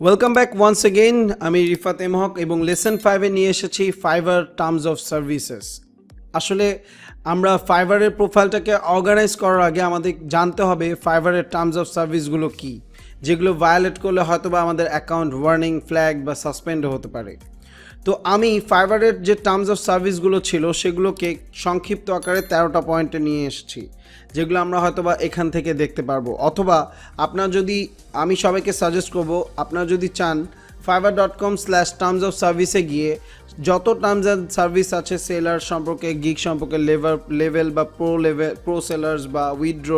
Welcome back once again আমি রিফাত এমহক এবং lesson ফাইভে নিয়ে এসেছি ফাইবার টার্মস অফ সার্ভিসেস আসলে আমরা ফাইবারের প্রোফাইলটাকে অর্গানাইজ করার আগে আমাদের জানতে হবে ফাইবারের টার্মস অফ সার্ভিসগুলো কী? যেগুলো ভায়োলেট করলে হয়তোবা আমাদের অ্যাকাউন্ট ওয়ার্নিং ফ্ল্যাগ বা সাসপেন্ড হতে পারে। তো আমি ফাইবারের যে টার্মস অফ সার্ভিসগুলো ছিল, সেগুলোকে সংক্ষিপ্ত আকারে তেরোটা পয়েন্টে নিয়ে এসেছি, যেগুলো আমরা হয়তোবা এখান থেকে দেখতে পারব। অথবা আপনার যদি, আমি সবাইকে সাজেস্ট করব, আপনারা যদি চান Fiverr dot com slash terms of সার্ভিসে গিয়ে যত টার্মস অ্যান্ড সার্ভিস আছে সেলার সম্পর্কে গিগ সম্পর্কে লেভার লেভেল বা প্রো লেভেল প্রো সেলার্স বা উইথড্র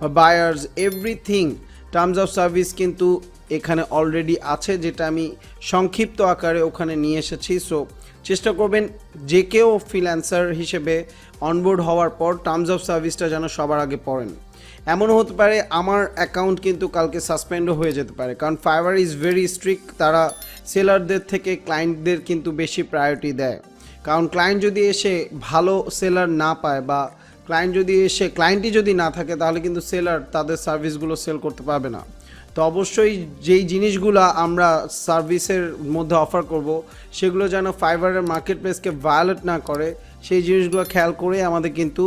বা buyers everything terms of service কিন্তু এখানে অলরেডি আছে, যেটা আমি সংক্ষিপ্ত আকারে ওখানে নিয়ে এসেছি। সো চেষ্টা করবেন যে কেউ ফ্রিল্যান্সার হিসেবে অনবোর্ড হওয়ার পর টার্মস অফ সার্ভিসটা যেন সবার আগে পড়েন। এমনও হতে পারে আমার অ্যাকাউন্ট কিন্তু কালকে সাসপেন্ডও হয়ে যেতে পারে, কারণ ফাইবার ইজ ভেরি স্ট্রিক্ট তারা সেলারদের থেকে ক্লায়েন্টদের কিন্তু বেশি প্রায়োরিটি দেয়। কারণ ক্লায়েন্ট যদি এসে ভালো সেলার না পায় বা ক্লায়েন্ট যদি এসে ক্লায়েন্টই যদি না থাকে, তাহলে কিন্তু সেলার তাদের সার্ভিসগুলো সেল করতে পারবে না। তো অবশ্যই যেই জিনিসগুলো আমরা সার্ভিসের মধ্যে অফার করব, সেগুলো যেন ফাইবারের মার্কেট প্লেসকে ভায়োলেট না করে, সেই জিনিসগুলো খেয়াল করে আমাদের কিন্তু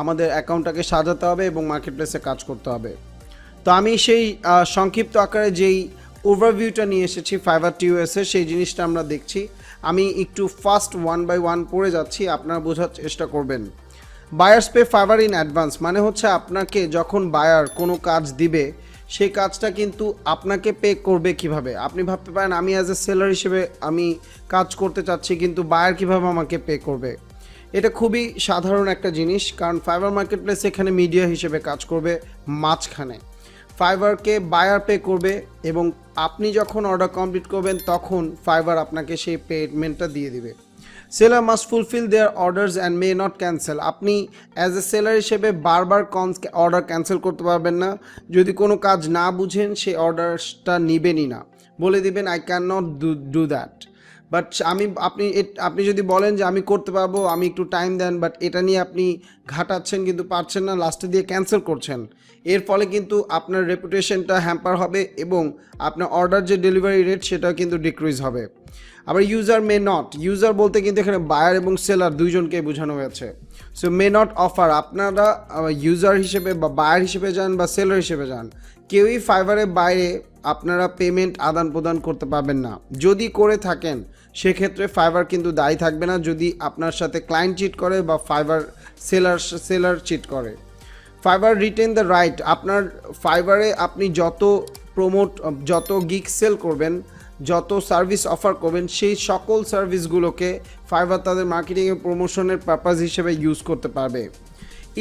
আমাদের অ্যাকাউন্টটাকে সাজাতে হবে এবং মার্কেট প্লেসে কাজ করতে হবে। তো আমি সেই সংক্ষিপ্ত আকারে যেই ওভারভিউটা নিয়ে এসেছি ফাইবার টিউএসের সেই জিনিসটা আমরা দেখছি। আমি একটু ফার্স্ট ওয়ান বাই ওয়ান পড়ে যাচ্ছি, আপনারা বোঝার চেষ্টা করবেন। Buyers pay Fiverr in advance মানে হচ্ছে আপনাকে যখন বায়ার কোনো কাজ দিবে সেই কাজটা কিন্তু আপনাকে পে করবে কীভাবে? আপনি ভাবতে পারেন, আমি অ্যাজ এ সেলার হিসেবে আমি কাজ করতে চাচ্ছি, কিন্তু বায়ার কীভাবে আমাকে পে করবে? এটা খুবই সাধারণ একটা জিনিস, কারণ ফাইবার মার্কেট প্লেস এখানে মিডিয়া হিসেবে কাজ করবে মাঝখানে। ফাইবারকে বায়ার পে করবে এবং আপনি যখন অর্ডার কমপ্লিট করবেন, তখন ফাইবার আপনাকে সেই পেমেন্টটা দিয়ে দিবে। Seller must fulfil their orders and may not cancel আপনি অ্যাজ এ সেলার হিসেবে বারবার কনস অর্ডার ক্যান্সেল করতে পারবেন না। যদি কোনো কাজ না বুঝেন, সেই অর্ডারটা নেবেনই না। বলে দিবেন I can not do do that but আমি, আপনি আপনি যদি বলেন যে আমি করতে পারব, আমি একটু টাইম দেন বাট এটা নিয়ে আপনি ঘাটাচ্ছেন কিন্তু পারছেন না লাস্টে দিয়ে ক্যান্সেল করছেন। এর ফলে কিন্তু আপনার রেপুটেশনটা হ্যাম্পার হবে এবং আপনার অর্ডার যে ডেলিভারি রেট সেটাও কিন্তু ডিক্রিজ হবে। আবার ইউজার মে নট ইউজার বলতে কিন্তু এখানে বায়ার এবং সেলার দুইজনকে বোঝানো হয়েছে। সো মে নট অফার আপনারা ইউজার হিসেবে বা বায়ার হিসেবে যান বা সেলার হিসেবে যান, কেউই ফাইবারের বাইরে আপনারা পেমেন্ট আদান প্রদান করতে পারবেন না। যদি করে থাকেন সেক্ষেত্রে ফাইবার কিন্তু দায়ী থাকবে না যদি আপনার সাথে ক্লায়েন্ট চিট করে বা ফাইবার সেলার সেলার চিট করে। ফাইবার রিটেন দ্য রাইট আপনার ফাইবারে আপনি যত প্রমোট যত গিক সেল করবেন, যত সার্ভিস অফার করবেন, সেই সকল সার্ভিসগুলোকে ফাইবার তাদের মার্কেটিং এবং প্রমোশনের পারপাস হিসেবে ইউজ করতে পারবে।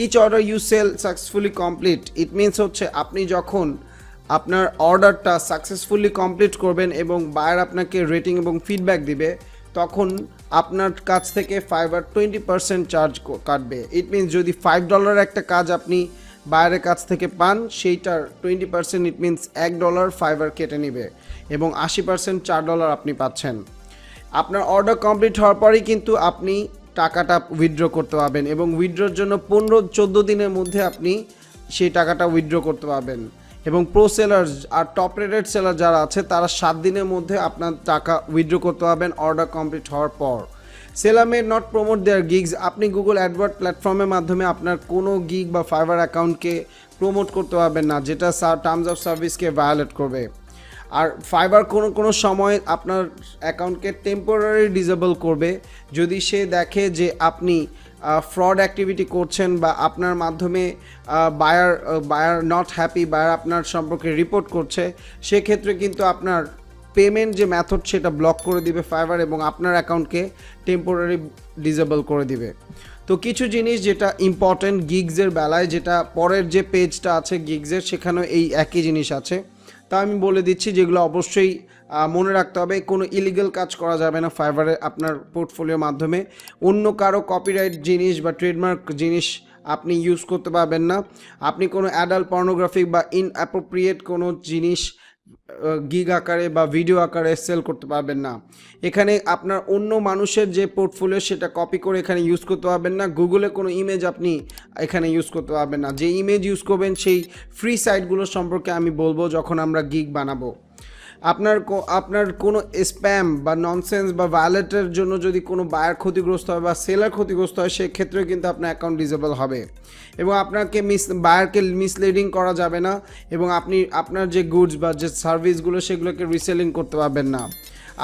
Each order you sell successfully complete it means হচ্ছে আপনি যখন আপনার অর্ডারটা সাকসেসফুলি কমপ্লিট করবেন এবং বায়ার আপনাকে রেটিং এবং ফিডব্যাক দিবে, তখন আপনার কাছ থেকে ফাইবার টোয়েন্টি পার্সেন্ট চার্জ কাটবে। ইট মিনস যদি ফাইভ ডলার একটা কাজ আপনি বায়ারের কাছ থেকে পান, সেইটার টোয়েন্টি পার্সেন্ট ইট মিনস এক ডলার ফাইবার কেটে নেবে এবং আশি পার্সেন্ট চার ডলার আপনি পাচ্ছেন। আপনার অর্ডার কমপ্লিট হওয়ার পরেই কিন্তু আপনি টাকাটা উইথড্র করতে পারবেন এবং উইথড্রর জন্য পনেরো চোদ্দ দিনের মধ্যে আপনি সেই টাকাটা উইথড্র করতে পারবেন। এবং প্রো সেলার আর টপ রেটেড সেলার যারা আছে, তারা সাত দিনের মধ্যে আপনার টাকা উইথড্র করতে পারবেন অর্ডার কমপ্লিট হওয়ার পর। Seller may not promote their gigs আপনি গুগল অ্যাডওয়ার্ড প্ল্যাটফর্মের মাধ্যমে আপনার কোনো গিগ বা ফাইবার অ্যাকাউন্টকে প্রমোট করতে পারবেন না, যেটা টার্মস অফ সার্ভিসকে ভায়োলেট করবে। আর ফাইবার কোনো কোনো সময় আপনার অ্যাকাউন্টকে টেম্পোরারি ডিজেবল করবে। যদি সে দেখে যে আপনি ফ্রড অ্যাক্টিভিটি করছেন বা আপনার মাধ্যমে buyer buyer not happy buyer আপনার সম্পর্কে রিপোর্ট করছে, সেক্ষেত্রে কিন্তু আপনার পেমেন্ট যে মেথড সেটা ব্লক করে দিবে ফাইবার এবং আপনার অ্যাকাউন্টকে টেম্পোরারি ডিজেবল করে দিবে। তো কিছু জিনিস যেটা ইম্পর্ট্যান্ট গিগসের বেলায়, যেটা পরের যে পেজটা আছে গিগসের সেখানেও এই একই জিনিস আছে। তা আমি বলে দিচ্ছি যেগুলো অবশ্যই মনে রাখতে হবে, কোনো ইলিগাল কাজ করা যাবে না ফাইবারে আপনার পোর্টফোলিওর মাধ্যমে। অন্য কারও কপিরাইট জিনিস বা ট্রেডমার্ক জিনিস আপনি ইউজ করতে পারবেন না। আপনি কোনো অ্যাডাল্ট পর্নোগ্রাফিক বা ইনঅ্যাপ্রোপ্রিয়েট কোনো জিনিস গিগ আকারে বা ভিডিও আকারে সেল করতে পারবেন না। এখানে আপনার অন্য মানুষের যে পোর্টফোলিও সেটা কপি করে এখানে ইউজ করতে পারবেন না। গুগলে কোনো ইমেজ আপনি এখানে ইউজ করতে পারবেন না। যে ইমেজ ইউজ করবেন সেই ফ্রি সাইটগুলো সম্পর্কে আমি বলব যখন আমরা গিগ বানাবো। আপনার আপনার কোনো স্প্যাম বা ননসেন্স বা ভ্যালেটের জন্য যদি কোনো বায়ার ক্ষতিগ্রস্ত হয় বা সেলার ক্ষতিগ্রস্ত হয়, সেক্ষেত্রেও কিন্তু আপনার অ্যাকাউন্ট ডিজেবল হবে। এবং আপনাকে মিস বায়ারকে মিসলিডিং করা যাবে না এবং আপনি, আপনার যে গুডস বা যে সার্ভিসগুলো সেগুলোকে রিসেলিং করতে পারবেন না।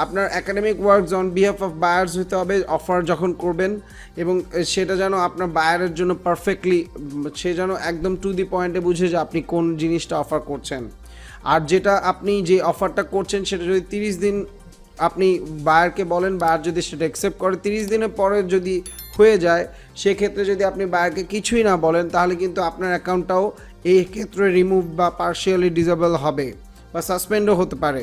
আপনার academic works on behalf of buyers হতে হবে অফার যখন করবেন এবং সেটা যেন আপনার বায়ারের জন্য পারফেক্টলি সে যেন একদম টু দি পয়েন্টে বুঝে যে আপনি কোন জিনিসটা অফার করছেন। আর যেটা আপনি যে অফারটা করছেন, সেটা যদি তিরিশ দিন আপনি বায়ারকে বলেন বায়ার যদি সেটা অ্যাকসেপ্ট করে, তিরিশ দিনের পরে যদি হয়ে যায়, সেক্ষেত্রে যদি আপনি বায়ারকে কিছুই না বলেন, তাহলে কিন্তু আপনার অ্যাকাউন্টটাও এই ক্ষেত্রে রিমুভ বা পার্শিয়ালি ডিজেবল হবে বা সাসপেন্ডও হতে পারে।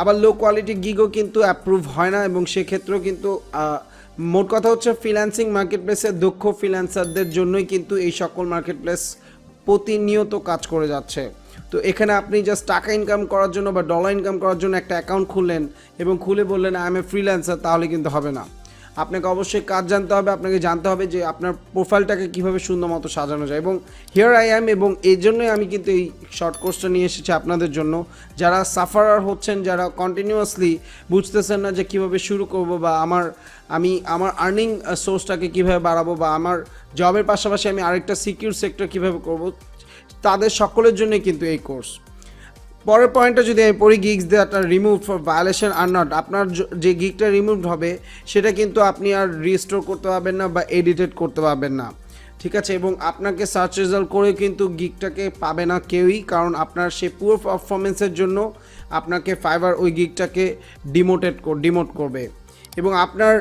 আবার লো কোয়ালিটি গিগও কিন্তু অ্যাপ্রুভ হয় না এবং সেক্ষেত্রেও কিন্তু মোট কথা হচ্ছে ফ্রিল্যান্সিং মার্কেট প্লেসে দক্ষ ফ্রিল্যান্সারদের জন্যই কিন্তু এই সকল মার্কেট প্লেস প্রতিনিয়ত কাজ করে যাচ্ছে। তো এখানে আপনি জাস্ট টাকা ইনকাম করার জন্য বা ডলার ইনকাম করার জন্য একটা অ্যাকাউন্ট খুললেন এবং খুলে বললেন আই এম এ ফ্রিল্যান্সার তাহলে কিন্তু হবে না। আপনাকে অবশ্যই কাজ জানতে হবে, আপনাকে জানতে হবে যে আপনার প্রোফাইলটাকে কীভাবে সুন্দর মতো সাজানো যায় এবং হিয়ার আই অ্যাম এবং এই জন্যই আমি কিন্তু এই শর্ট কোর্সটা নিয়ে এসেছি আপনাদের জন্য। যারা সাফারার হচ্ছেন, যারা কন্টিনিউয়াসলি বুঝতেছেন না যে কীভাবে শুরু করব বা আমার, আমি আমার আর্নিং সোর্সটাকে কীভাবে বাড়াবো বা আমার জবের পাশাপাশি আমি আরেকটা সিকিউর সেক্টর কীভাবে করব তাদের সকলের জন্যই কিন্তু এই কোর্স পরের পয়েন্টটা যদি আমি পড়ি gigs that remove for violation are not আপনার যে গিগটা রিমুভ হবে, সেটা কিন্তু আপনি আর রিস্টোর করতে পারবেন না বা এডিটেড করতে পারবেন না। ঠিক আছে? এবং আপনাকে সার্চ রেজাল্ট করে কিন্তু গিগটাকে পাবে না কেউই, কারণ আপনার সে পুরো পারফরমেন্সের জন্য আপনাকে ফাইবার ওই গিগটাকে ডিমোটেড ডিমোট করবে। এবং আপনার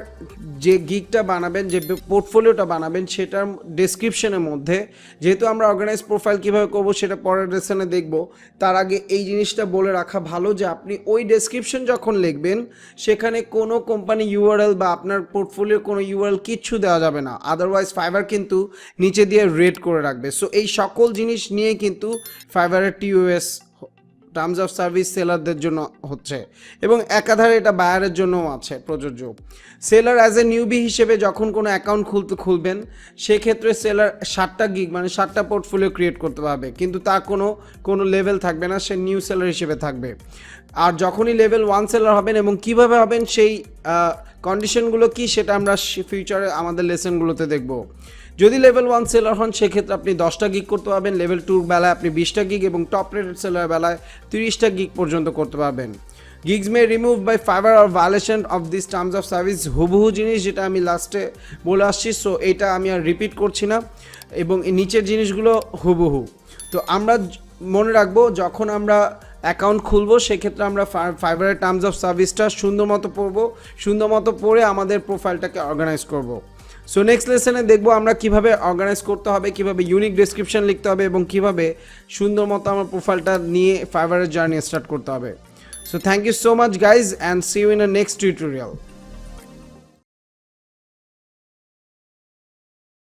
যে গিকটা বানাবেন, যে পোর্টফোলিওটা বানাবেন, সেটার ডেসক্রিপশনের মধ্যে, যেহেতু আমরা অর্গানাইজ প্রোফাইল কীভাবে করব, সেটা পরের লেসনে দেখব। তার আগে এই জিনিসটা বলে রাখা ভালো যে, আপনি ওই ডেসক্রিপশন যখন লিখবেন, সেখানে কোনো কোম্পানি ইউআরএল বা আপনার পোর্টফোলিও কোনো ইউআরএল কিচ্ছু দেওয়া যাবে না। আদারওয়াইজ ফাইবার কিন্তু নিচে দিয়ে রেড করে রাখবে। সো এই সকল জিনিস নিয়ে কিন্তু ফাইবারের টিউএস টার্মস অফ সার্ভিস সেলারদের জন্য হচ্ছে এবং একাধারে এটা বায়ারের জন্যও আছে প্রযোজ্য। সেলার অ্যাজ এ নিউবি হিসেবে যখন কোনো অ্যাকাউন্ট খুলতে খুলবেন, সেক্ষেত্রে সেলার ষাটটা গিগ মানে ষাটটা পোর্টফোলিও ক্রিয়েট করতে পারবে। কিন্তু তার কোনো কোনো লেভেল থাকবে না, সে নিউ সেলার হিসেবে থাকবে। আর যখনই লেভেল ওয়ান সেলার হবেন এবং কীভাবে হবেন, সেই কন্ডিশনগুলো কি, সেটা আমরা ফিউচারে আমাদের লেসনগুলোতে দেখব। যদি লেভেল ওয়ান সেলার হন, সেক্ষেত্রে আপনি দশটা গিক করতে পারবেন। লেভেল টুর বেলায় আপনি বিশটা গিগ এবং টপ রেটেড সেলার বেলায় তিরিশটা গিগ পর্যন্ত করতে পারবেন। Gigs may remove by Fiverr or violation of this terms of service হুবহু জিনিস যেটা আমি লাস্টে বলে আসছি সো এটা আমি আর রিপিট করছি না। এবং নিচের জিনিসগুলো হুবহু। তো আমরা মনে রাখব, যখন আমরা অ্যাকাউন্ট খুলবো, সেক্ষেত্রে আমরা ফাইবারের টার্মস অফ সার্ভিসটা সুন্দর মতো পড়ব, সুন্দর মতো পড়ে আমাদের প্রোফাইলটাকে অর্গানাইজ করব। সো নেক্সট লেসনে দেখব আমরা কীভাবে অর্গানাইজ করতে হবে, কীভাবে ইউনিক ডেসক্রিপশন লিখতে হবে এবং কীভাবে সুন্দর মতো আমার প্রোফাইলটা নিয়ে ফাইবারের জার্নি স্টার্ট করতে হবে। So thank you so much guys and see you in a next tutorial